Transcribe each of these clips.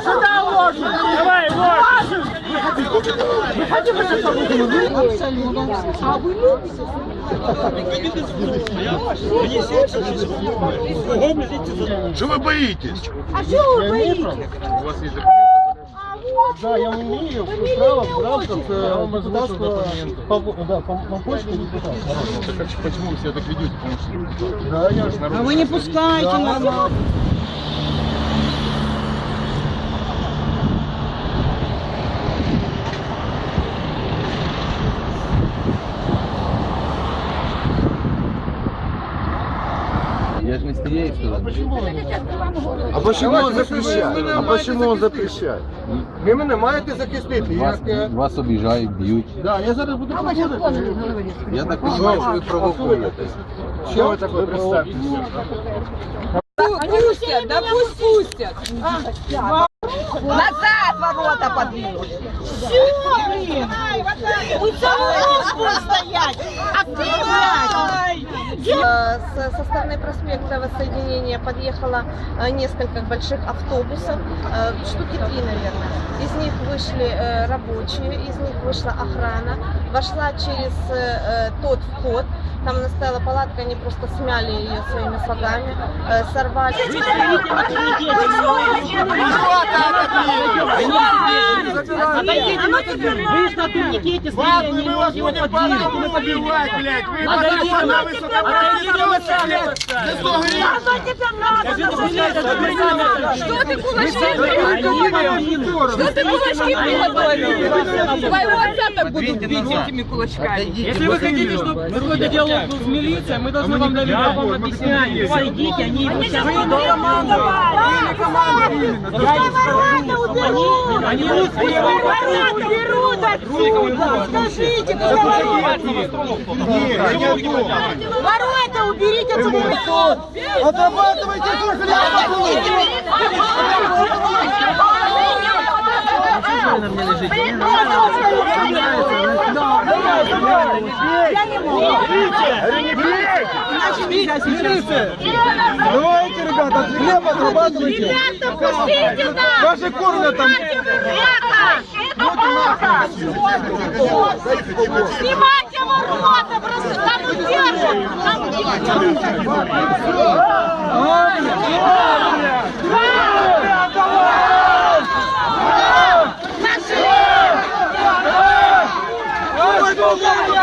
Сюда ложим! Давай, ложим! Выходи, выходи мы сейчас будем? Абсолютно. А вы любите? Что вы боитесь? А чего вы боитесь? У вас есть а, да, я умею в правах, в рамках государства по, да, по, по почте не пытаюсь. Так а почему вы себя так ведете? Да, я же народ. А вы не пускаете нас. Я же не стреляю, что ли? А почему он запрещает? А почему он запрещает? Ви мене маєте захистити. Вас, Як, вас обіжають, б'ють. да, я зараз буду проходити. Я так розумію, що ви провокуєте. Що ви таке представте? Пустят, да пусть пустят. Назад ворота подвинули. Все, блин! Мы целый будем стоять! А ты, блядь! Со стороны проспекта Воссоединения подъехало э, несколько больших автобусов, э, штуки три, наверное. Из них вышли э, рабочие, из них вышла охрана, вошла через тот вход, там стояла палатка, они просто смяли ее своими сапогами, сорвали. Вы ж на турникете стояли, не можете его подвинуть. Мы побивать, блядь. Вы Отойдите на Что тебе надо? Что ты кулачки приготовил? Что ты кулачки приготовил? Твоего отца так будут бить этими кулачками. Если вы хотите, чтобы какой-то диалог был с милицией, мы должны вам доверять, вам объяснять. Сойдите, они его Сейчас уберут! они. Ворота берут отсюда! Скажите, Ворота уберите отсюда! Отрабатывайте свой Я не могу! Давайте, ребята, хлеб отрабатывайте. Ребята, пустите нас! Ваши кормят там. Снимайте ворота! Просто там удержат! Там Стоять!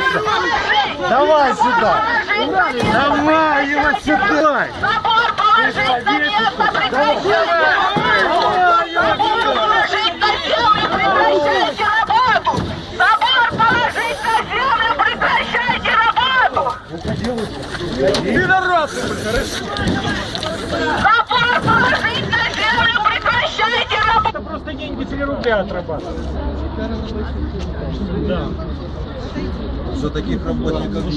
Вася! Давай сюда! Давай его сюда! Пидорасы, хорошо! Забор положить на землю, прекращайте работу! Это просто деньги 3 рубля отрабатывать. Да. Що таких работников ну,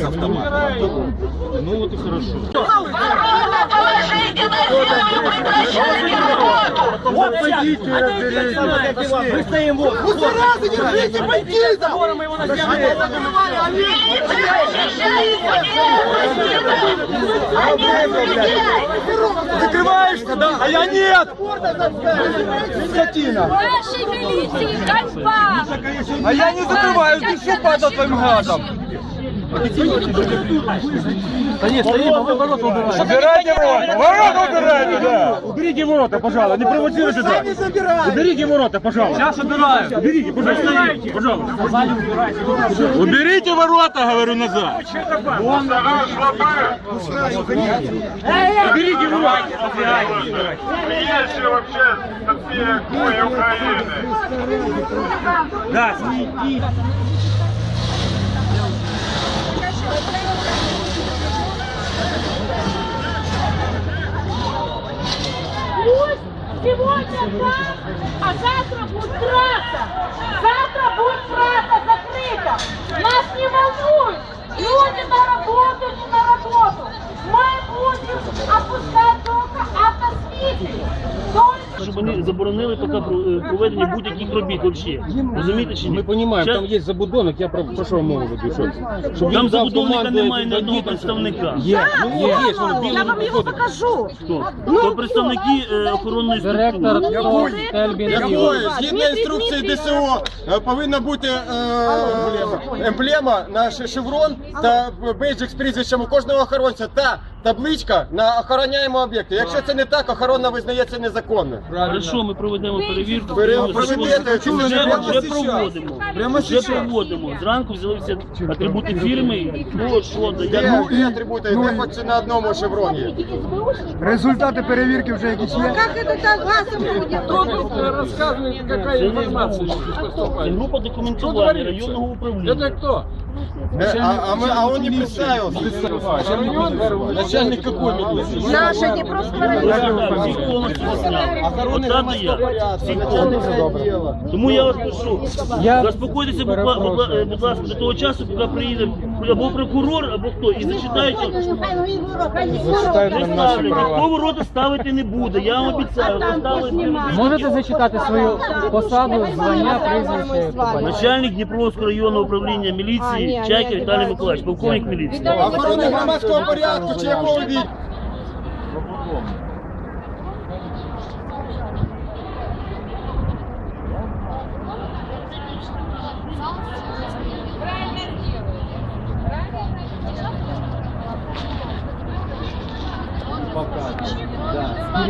з автоматом? Ну вот и хорошо. Вот сидите, разберитесь. Мы стоим вот. Ну, зараза, держите бандита! Мы его на землю. Милиция защищает людей! Закрываешься, да? А я нет. Скотина. Вашей милиции ганьба! А я не закрываюсь, дышу падал твоим газом. Да нет, стоим, а вы ворота. Убирайте ворота! Ворота убирайте, да! Уберите ворота, пожалуйста, не провоцируйте так! Уберите ворота, пожалуйста! Сейчас убираем. Уберите, пожалуйста! Пожалуйста! Уберите ворота, говорю, назад! Уберите ворота! Есть вообще Украины. Да, сегодня там, а завтра будет трасса. Завтра будет трасса закрыта. Нас не волнует. Люди на работу, не на работу. Мы будем опускать только автосвидетелей. То есть щоб вони заборонили поки е, проведення будь-яких робіт взагалі. Розумієте чи ні? Мы понимаем, Щас- там есть забудонок, я про, про що мову веду, що, щоб Там він дав забудовника команду немає ні одного бандитам, представника. Є, ну є, є, воно біло Я вам его покажу. Хто? То представники е, охоронної структури. Якої? Згідно інструкції ДСО е, повинна бути е, емблема на ш- шеврон та бейджик з прізвищем у кожного охоронця та табличка на охороняємо об'єкти. Якщо це не так, охорона визнається незаконною. Хорошо, ми проведемо перевірку. Пере- Ми проведете, вже, чому вже, не вже проводимо. Вже проводимо. Зранку взяли всі атрибути фірми, хто, що, де, Де як. атрибути, де хоч на одному шевроні. Результаты проверки уже якісь є? Как это так газом будет? Це група документування районного управління. Е, А, а, мы, а он не представився. Начальник какой милиции? Наша Дніпровська просто повністю засняв. От там я. Тому я вас прошу, заспокойтеся, будь, ла- будь, ла- е, будь ласка, до того часу, поки приїде або прокурор, або хто, і зачитайте. Не ставлять, ніхто ворота ставити не буде, я вам обіцяю. Поставили Можете зачитати свою посаду, звання, прізвище? Начальник Дніпровського районного управління міліції Чайків Віталій Миколаївич, полковник міліції. Охорони громадського порядку чи якого від?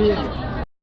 Правильно сделали.